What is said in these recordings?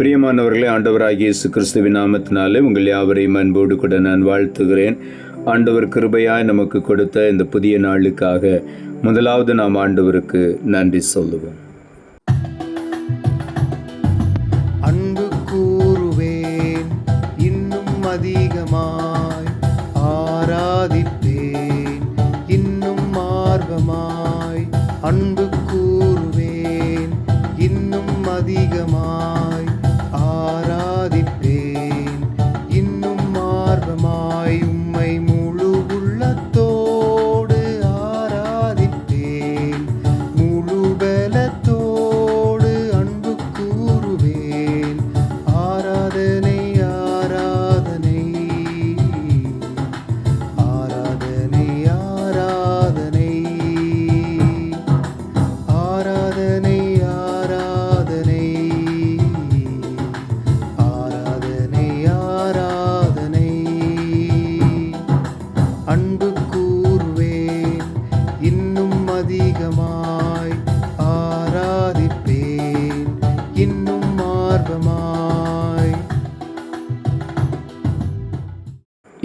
பிரியமானவர்களே ஆண்டவராகிய இயேசு கிறிஸ்துவின் நாமத்தினாலே உங்கள் யாவரையும் அன்போடு கூட நான் வாழ்த்துகிறேன். ஆண்டவர் கிருபையாய் நமக்கு கொடுத்த இந்த புதிய நாளுக்காக முதலாவது நாம் ஆண்டவருக்கு நன்றி சொல்லுவோம். அன்பு கூறுவேன் இன்னும் அதிகமாய் ஆராதிப்பேன் இன்னும் ஆர்வமாய் அன்பு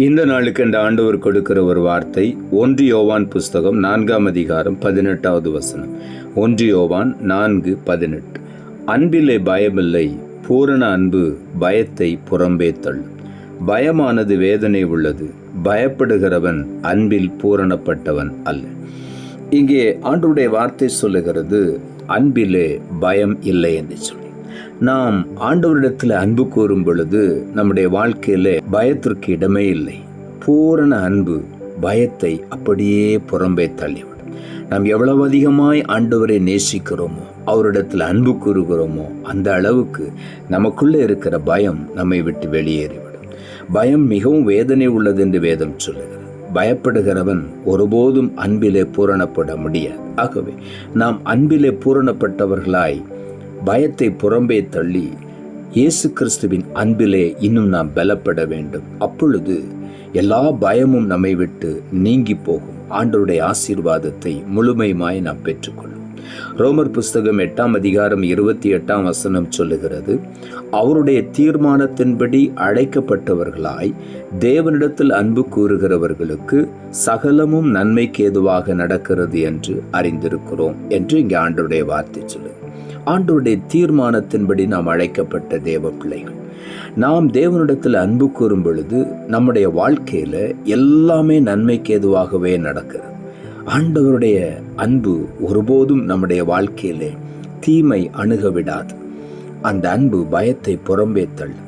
இந்த நாளுக்கு இந்த ஆண்டவர் கொடுக்கிற ஒரு வார்த்தை ஒன்று யோவான் புஸ்தகம் நான்காம் அதிகாரம் பதினெட்டாவது வசனம். ஒன்று யோவான் நான்கு பதினெட்டு. அன்பிலே பயமில்லை பூரண அன்பு பயத்தை புறம்பே தள்ளும் பயமானது வேதனை உள்ளது பயப்படுகிறவன் அன்பில் பூரணப்பட்டவன் அல்ல. இங்கே ஆண்டுடைய வார்த்தை சொல்லுகிறது அன்பிலே பயம் இல்லை என்று சொல்லி நாம் ஆண்டவரிடத்தில் அன்பு கூறும் பொழுது நம்முடைய வாழ்க்கையில் பயத்திற்கு இடமே இல்லை. பூரண அன்பு பயத்தை அப்படியே புறம்பே தள்ளிவிடும். நாம் எவ்வளவு அதிகமாய் ஆண்டவரை நேசிக்கிறோமோ அவரிடத்தில் அன்பு கூறுகிறோமோ அந்த அளவுக்கு நமக்குள்ளே இருக்கிற பயம் நம்மை விட்டு வெளியேறிவிடும். பயம் மிகவும் வேதனை உள்ளது என்று வேதம் சொல்லுகிறது. பயப்படுகிறவன் ஒருபோதும் அன்பிலே பூரணப்பட முடியாது. ஆகவே நாம் அன்பிலே பூரணப்பட்டவர்களாய் பயத்தை புறம்பே தள்ளி இயேசு கிறிஸ்துவின் அன்பிலே இன்னும் நாம் பலப்பட வேண்டும். அப்பொழுது எல்லா பயமும் நம்மை விட்டு நீங்கி போகும். ஆண்டருடைய ஆசீர்வாதத்தை முழுமையுமாய் நாம் பெற்றுக்கொள்ளும். ரோமர் புஸ்தகம் எட்டாம் அதிகாரம் இருபத்தி எட்டாம் வசனம் சொல்லுகிறது அவருடைய தீர்மானத்தின்படி அழைக்கப்பட்டவர்களாய் தேவனிடத்தில் அன்பு கூறுகிறவர்களுக்கு சகலமும் நன்மைக்கு ஏதுவாக நடக்கிறது என்று அறிந்திருக்கிறோம் என்று இங்கே ஆண்டவருடைய வார்த்தை சொல்லுது. ஆண்டவருடைய தீர்மானத்தின்படி நாம் அழைக்கப்பட்ட தேவ பிள்ளைகள் நாம் தேவனிடத்தில் அன்பு கூறும் பொழுது நம்முடைய வாழ்க்கையில் எல்லாமே நன்மைக்கு எதுவாகவே நடக்கிறது. ஆண்டவருடைய அன்பு ஒருபோதும் நம்முடைய வாழ்க்கையிலே தீமை அணுக விடாது. அந்த அன்பு பயத்தை புறம்பே தள்ளும்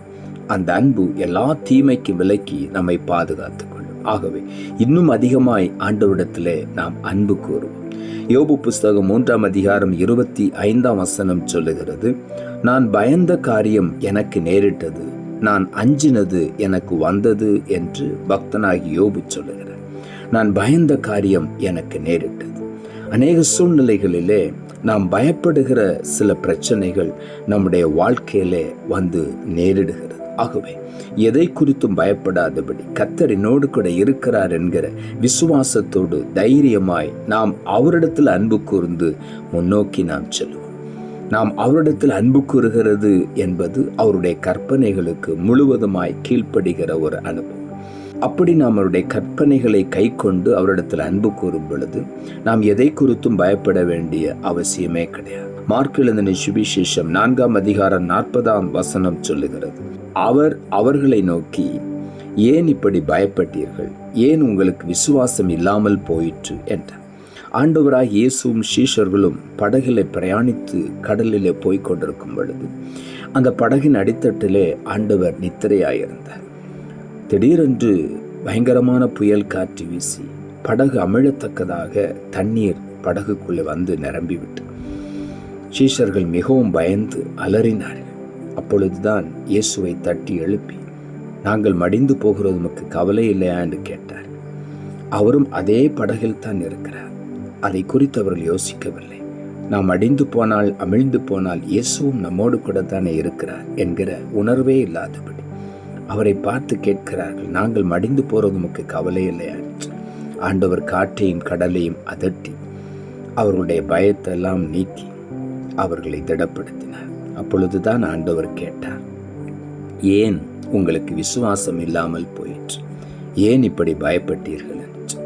அந்த அன்பு எல்லா தீமைக்கு விலக்கி நம்மை பாதுகாத்துக்கொள்ளும் ஆகவே இன்னும் அதிகமாய் ஆண்டவரிடத்தில் நாம் அன்பு கூறுவோம். யோபு புஸ்தகம் மூன்றாம் அதிகாரம் இருபத்தி ஐந்தாம் வசனம் சொல்லுகிறது நான் பயந்த காரியம் எனக்கு நேரிட்டது நான் அஞ்சினது எனக்கு வந்தது என்று பக்தனாகி யோபு சொல்லுகிறார். நான் பயந்த காரியம் எனக்கு நேரிட்டது. அநேக சூழ்நிலைகளிலே நாம் பயப்படுகிற சில பிரச்சனைகள் நம்முடைய வாழ்க்கையிலே வந்து நேரிடுகிறது. ஆகவே எதை குறித்தும் பயப்படாதபடி கத்தர் என்னோடு கூட இருக்கிறார் என்கிற விசுவாசத்தோடு தைரியமாய் நாம் அவரிடத்தில் அன்பு கூர்ந்து முன்னோக்கி நாம் செல்வோம். நாம் அவரிடத்தில் அன்பு கூறுகிறது என்பது அவருடைய கற்பனைகளுக்கு முழுவதுமாய் கீழ்ப்படுகிற ஒரு அனுபவம். அப்படி நாம் அவருடைய கற்பனைகளை கை கொண்டு அவரிடத்தில் அன்பு கூறும் பொழுது நாம் எதை குறித்தும் பயப்பட வேண்டிய அவசியமே கிடையாது. மார்க் எழுதின சுவிசேஷம் நான்காம் அதிகாரம் நாற்பதாம் வசனம் சொல்லுகிறது. அவர் அவர்களை நோக்கி ஏன் இப்படி பயப்பட்டீர்கள்? ஏன் உங்களுக்கு விசுவாசம் இல்லாமல் போயிற்று? என்றார். ஆண்டவராக இயேசுவும் சீஷர்களும் படகிலே பிரயாணித்து கடலிலே போய்க் கொண்டிருக்கும் பொழுது அந்த படகின் அடித்தட்டிலே ஆண்டவர் நித்திரையாயிருந்தார். திடீரென்று பயங்கரமான புயல் காற்று வீசி படகு அமிழத்தக்கதாக தண்ணீர் படகுக்குள்ளே வந்து நிரம்பிவிட்டு சீஷர்கள் மிகவும் பயந்து அலறினார்கள். அப்பொழுதுதான் இயேசுவை தட்டி எழுப்பி நாங்கள் மடிந்து போகிறது உமக்கு கவலை இல்லையா என்று கேட்டார். அவரும் அதே படகில் தான் இருக்கிறார். அதை குறித்து அவர்கள் யோசிக்கவில்லை. நாம் அடிந்து போனால் அமிழ்ந்து போனால் இயேசுவும் நம்மோடு கூட தானே இருக்கிறார் என்கிற உணர்வே இல்லாதபடி அவரை பார்த்து கேட்கிறார்கள் நாங்கள் மடிந்து போகிறது உமக்கு கவலை இல்லையா ஆண்டவர் காற்றையும் கடலையும் அதட்டி அவர்களுடைய பயத்தெல்லாம் நீக்கி அவர்களை திடப்படுத்தினார். அப்பொழுதுதான் ஆண்டவர் கேட்டார். ஏன் உங்களுக்கு விசுவாசம் இல்லாமல் போயிற்று? ஏன் இப்படி பயப்பட்டீர்கள் என்று?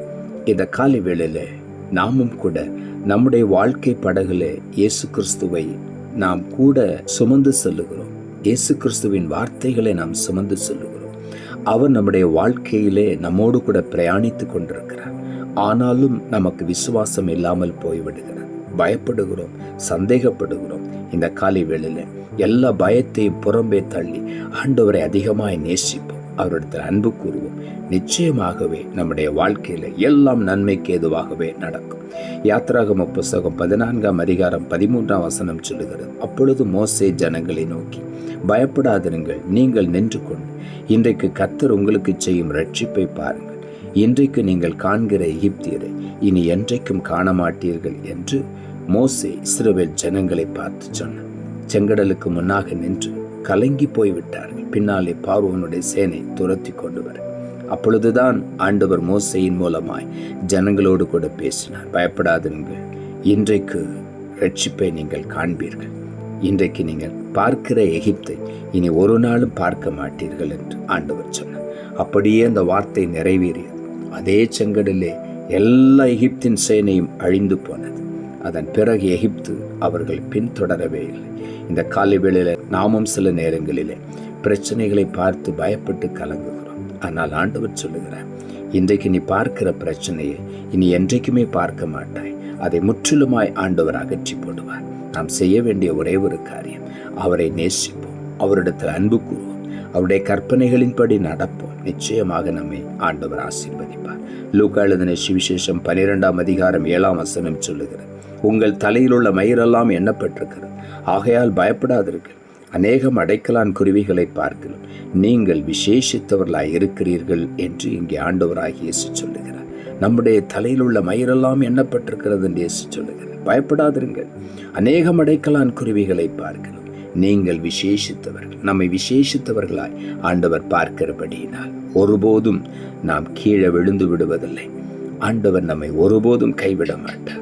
இந்த காலை வேளையில் நாமும் கூட நம்முடைய வாழ்க்கை படகுல இயேசு கிறிஸ்துவை நாம் கூட சுமந்து செல்லுகிறோம். இயேசு கிறிஸ்துவின் வார்த்தைகளை நாம் சுமந்து செல்லுகிறோம். அவர் நம்முடைய வாழ்க்கையிலே நம்மோடு கூட பிரயாணித்து கொண்டிருக்கிறார். ஆனாலும் நமக்கு விசுவாசம் இல்லாமல் போய்விடுகிறார் பயப்படுகிறோம் சந்தேகப்படுகிறோம். இந்த காலை வேளையில் எல்லா பயத்தையும் புறம்பே தள்ளி ஆண்டவரை அதிகமாய் நேசிப்போம். அவரிடத்தில் அன்பு கூறுவோம். நிச்சயமாகவே நம்முடைய வாழ்க்கையில் எல்லாம் நன்மைக்கு ஏதுவாகவே நடக்கும். யாத்ராகம புஸ்தகம் பதினான்காம் அதிகாரம் பதிமூன்றாம் வசனம் சொல்லுகிறது. அப்பொழுது மோசே ஜனங்களை நோக்கி பயப்படாதிருங்கள் நீங்கள் நின்று கொண்டு இன்றைக்கு கத்தர் உங்களுக்கு செய்யும் ரட்சிப்பை பாருங்கள். இன்றைக்கு நீங்கள் காண்கிற எகிப்தியரை இனி என்றைக்கும் காண மாட்டீர்கள் என்று மோசே இஸ்ரவேல் ஜனங்களை பார்த்து சொன்னார் செங்கடலுக்கு முன்னாக நின்று கலங்கி போய்விட்டார்கள். பின்னாலே பார்வோனுடைய சேனை துரத்தி கொண்டு வர. அப்பொழுதுதான் ஆண்டவர் மோசையின் மூலமாய் ஜனங்களோடு கூட பேசினார். பயப்படாதிருங்கள். இன்றைக்கு ரட்சிப்பை நீங்கள் காண்பீர்கள். இன்றைக்கு நீங்கள் பார்க்கிற எகிப்தை இனி ஒரு நாளும் பார்க்க மாட்டீர்கள் என்று ஆண்டவர் சொன்னார். அப்படியே அந்த வார்த்தை நிறைவேறியது. அதே செங்கடலே எல்லா எகிப்தின் சேனையும் அழிந்து போனது. அதன் பிறகு எகிப்து அவர்கள் பின்தொடரவே இல்லை. இந்த காலை வேளையில் நாமும் சில நேரங்களிலே பிரச்சனைகளை பார்த்து பயப்பட்டு கலங்குகிறோம். ஆனால் ஆண்டவர் சொல்லுகிறார் இன்றைக்கு நீ பார்க்கிற பிரச்சனையை இனி என்றைக்குமே பார்க்க மாட்டாய். அதை முற்றிலுமாய் ஆண்டவர் அகற்றி போடுவார். நாம் செய்ய வேண்டிய ஒரே ஒரு காரியம் அவரை நேசிப்போம் அவரிடத்தில் அன்பு கூறுவோம் அவருடைய கற்பனைகளின்படி நடப்போம். நிச்சயமாக நம்மை ஆண்டவர் ஆசீர்வதிப்பார். லூக்கா எழுதின சுவிசேஷம் பனிரெண்டாம் அதிகாரம் ஏழாம் வசனம் சொல்லுகிறது. உங்கள் தலையில் உள்ள மயிரெல்லாம் எண்ணப்பட்டிருக்கிறது. ஆகையால் பயப்படாதிருங்கள். அநேகம் அடைக்கலான் குருவிகளை பார்க்கிறோம் நீங்கள் விசேஷித்தவர்களாய் இருக்கிறீர்கள் என்று இங்கே ஆண்டவராக இயேசு சொல்லுகிறார். நம்முடைய தலையில் உள்ள மயிரெல்லாம் எண்ணப்பட்டிருக்கிறது என்று இயேசு சொல்லுகிறார். பயப்படாதிருங்கள். அநேகம் அடைக்கலான் குருவிகளை பார்க்கிறோம் நீங்கள் விசேஷித்தவர்கள். நம்மை விசேஷித்தவர்களாய் ஆண்டவர் பார்க்கிறபடியினால் ஒருபோதும் நாம் கீழே விழுந்து விடுவதில்லை. ஆண்டவர் நம்மை ஒருபோதும் கைவிட மாட்டார்.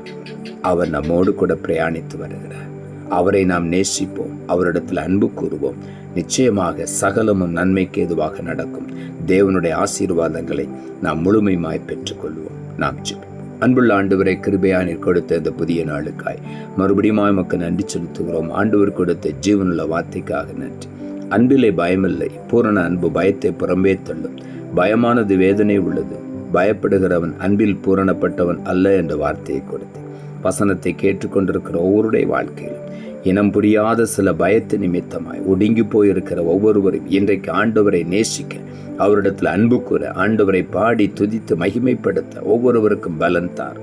அவர் நம்மோடு கூட பிரயாணித்து வருகிறார். அவரை நாம் நேசிப்போம். அவரிடத்தில் அன்பு கூறுவோம். நிச்சயமாக சகலமும் நன்மைக்கு எதுவாக நடக்கும். தேவனுடைய ஆசீர்வாதங்களை நாம் முழுமையுமாய் பெற்றுக்கொள்வோம். நாம் ஜெபிப்போம். அன்புள்ள ஆண்டவரை கிருபையானீர் கொடுத்த இந்த புதிய நாளுக்காய். மறுபடியும் மக்கள் நன்றி செலுத்துகிறோம். ஆண்டவர் கொடுத்த ஜீவனுள்ள வார்த்தைக்காக நன்றி. அன்பிலே பயமில்லை. பூரண அன்பு பயத்தை புறம்பே தள்ளும். பயமானது வேதனை உள்ளது. பயப்படுகிறவன் அன்பில் பூரணப்பட்டவன் அல்ல என்ற வார்த்தையை கொடுத்து வசனத்தை கேட்டுக்கொண்டிருக்கிற ஒவ்வொருடைய வாழ்க்கையிலும் இனம் புரியாத சில பயத்து நிமித்தமாய் ஒடுங்கி போயிருக்கிற ஒவ்வொருவரும் இன்றைக்கு ஆண்டவரை நேசிக்க அவரிடத்தில் அன்பு கூற ஆண்டவரை பாடி துதித்து மகிமைப்படுத்த ஒவ்வொருவருக்கும் பலன் தார்.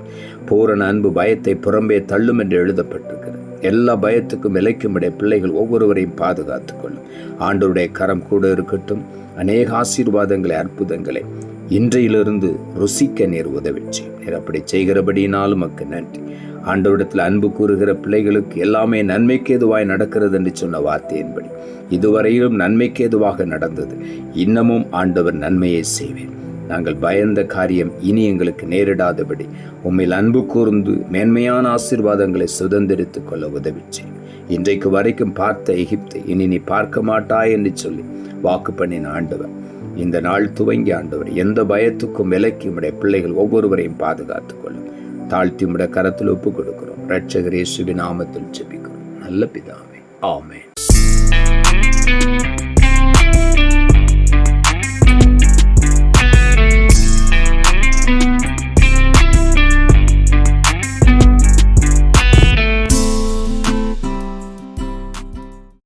பூரண அன்பு பயத்தை புறம்பே தள்ளும் என்று எழுதப்பட்டிருக்கிறது. எல்லா பயத்துக்கும் விலைக்கும்படைய பிள்ளைகள் ஒவ்வொருவரையும் பாதுகாத்துக்கொள்ளும் ஆண்டவருடைய கரம் கூட இருக்கட்டும். அநேக ஆசீர்வாதங்களை அற்புதங்களை இன்றையிலிருந்து ருசிக்க நீர் உதவிச்சு நீர் அப்படி செய்கிறபடினாலும் மக்கு நன்றி. ஆண்டவரிடத்தில் அன்பு கூறுகிற பிள்ளைகளுக்கு எல்லாமே நன்மைக்கு எதுவாய் நடக்கிறது என்று சொன்ன வார்த்தையின்படி. இதுவரையிலும் நன்மைக்கு எதுவாக நடந்தது. இன்னமும் ஆண்டவர் நன்மையை செய்வேன். நாங்கள் பயந்த காரியம் இனி எங்களுக்கு நேரிடாதபடி உண்மையில் அன்பு கூர்ந்து மேன்மையான ஆசீர்வாதங்களை சுதந்திரித்துக் கொள்ள உதவிச்சு இன்றைக்கு வரைக்கும் பார்த்த எகிப்தை இனி நீ பார்க்க மாட்டாய் என்று சொல்லி வாக்கு பண்ணின ஆண்டவர். இந்த நாள் துவங்கி ஆண்டவர் எந்த பயத்துக்கும் விலக்கி உடைய பிள்ளைகள் ஒவ்வொருவரையும் பாதுகாத்துக் கொள்ளும். தாழ்த்தி உம்முட கரத்தில் ஒப்பு கொடுக்கிறோம் ரட்சகர் இயேசுவின் நாமத்தில் ஜெபிக்கிறோம். நல்ல பிதாவே. ஆமென்.